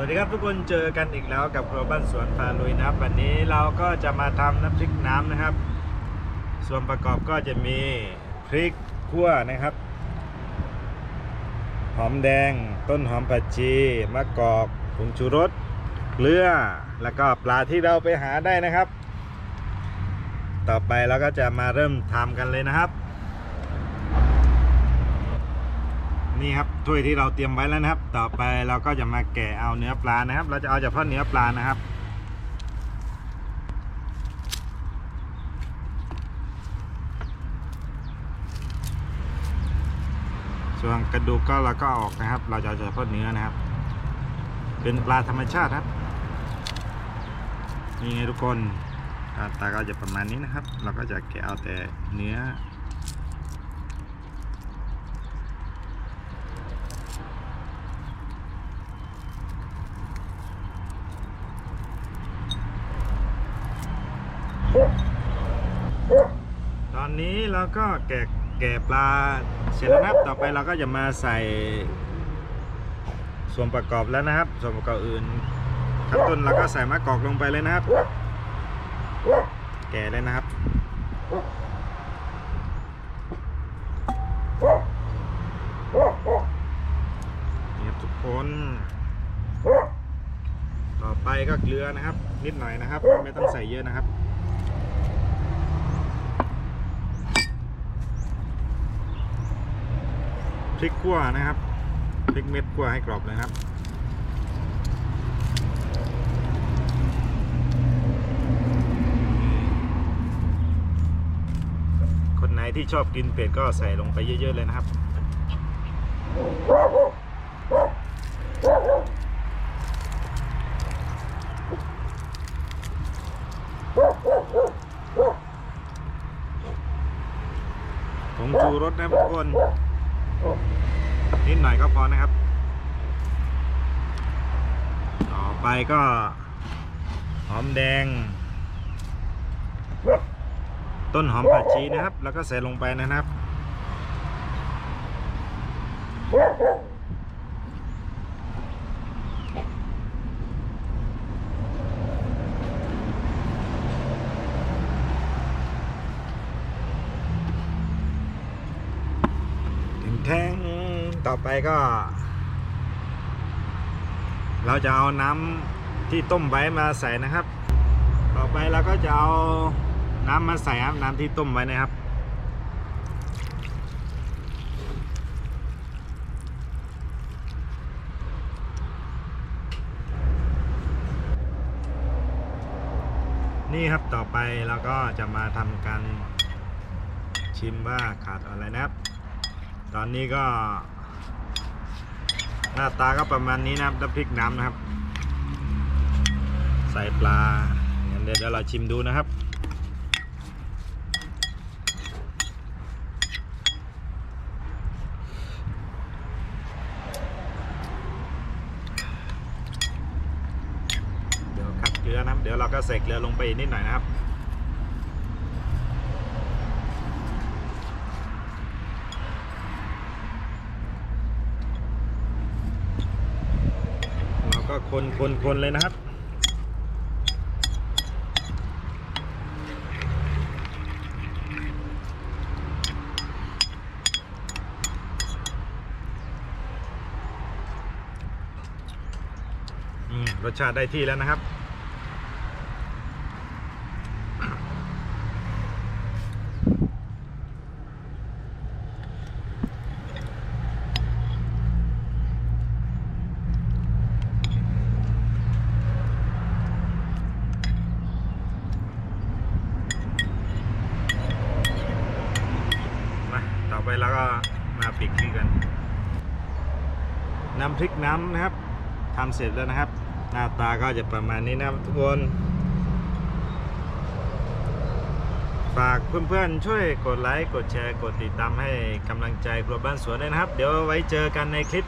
สวัสดีครับทุกคนเจอกันอีกแล้วกับครัวบ้านสวนพาลุยนะครับวันนี้เราก็จะมาทำน้ำพริกน้ำนะครับ ส่วนประกอบก็จะมีพริกขั่วนะครับ หอมแดง ต้นหอมผักชีมะกอกผงชูรสเกลือแล้วก็ปลาที่เราไปหาได้นะครับ ต่อไปเราก็จะมาเริ่มทำกันเลยนะครับ นี่ครับถ้วยที่เราเตรียมไว้แล้วนะครับ ต่อไปเราก็จะมาแกะเอาเนื้อปลานะครับ เราจะเอาเฉพาะเนื้อปลานะครับส่วนกระดูกก็เราก็ออกนะครับ เราจะเอาเฉพาะเนื้อนะครับ เป็นปลาธรรมชาติครับนี่ไงทุกคนตาก็จะประมาณนี้นะครับ เราก็จะแกะเอาแต่เนื้อ ตอนนี้เราก็แกะแกะปลาเสร็จแล้วนะครับ ต่อไปเราก็จะมาใส่ส่วนประกอบแล้วนะครับ ส่วนประกอบอื่นขั้นต้นเราก็ใส่มะกอกลงไปเลยนะครับ แกะเลยนะครับนี่ครับทุกคน ต่อไปก็เกลือนะครับ นิดหน่อยนะครับ ไม่ต้องใส่เยอะนะครับ พริกขั่วนะครับพริกเม็ดขั่วให้กรอบเลยครับคนไหนที่ชอบกินเป็ดก็ใส่ลงไปเยอะ ๆ เลยนะครับ ผงชูรสนะทุกคน นิดหน่อยก็พอนะครับ ต่อไปก็หอมแดง ต้นหอมผักชีนะครับ แล้วก็ใส่ลงไปนะครับ ถึงแท่ง ต่อไปก็ เราจะเอาน้ำที่ต้มไว้มาใส่นะครับ ต่อไปเราก็จะเอาน้ำมาใส่ครับน้ำที่ต้มไว้นะครับนี่ครับต่อไปเราก็จะมาทำการชิมว่าขาดอะไรนะครับ ตอนนี้ก็ หน้าตาก็ประมาณนี้นะครับน้ำพริกน้ำนะครับ ใส่ปลาเดี๋ยวเดี๋ยวเราชิมดูนะครับเดี๋ยวขัดเกลือนะครับเดี๋ยวเราก็ใส่เกลือลงไปนิดหน่อยนะครับ เราก็ คนคนคนเลยนะครับอืมรสชาติได้ที่แล้วนะครับ มาต่อไปเรา ก็มาปิดที่กัน น้ำพริกน้ำนะครับทำเสร็จแล้วนะครับ หน้าตาก็จะประมาณนี้นะทุกคนฝากเพื่อนๆ ช่วยกดไลค์ กดแชร์ กดติดตามให้กำลังใจครัวบ้านสวนด้วยนะครับ เดี๋ยวไว้เจอกันในคลิป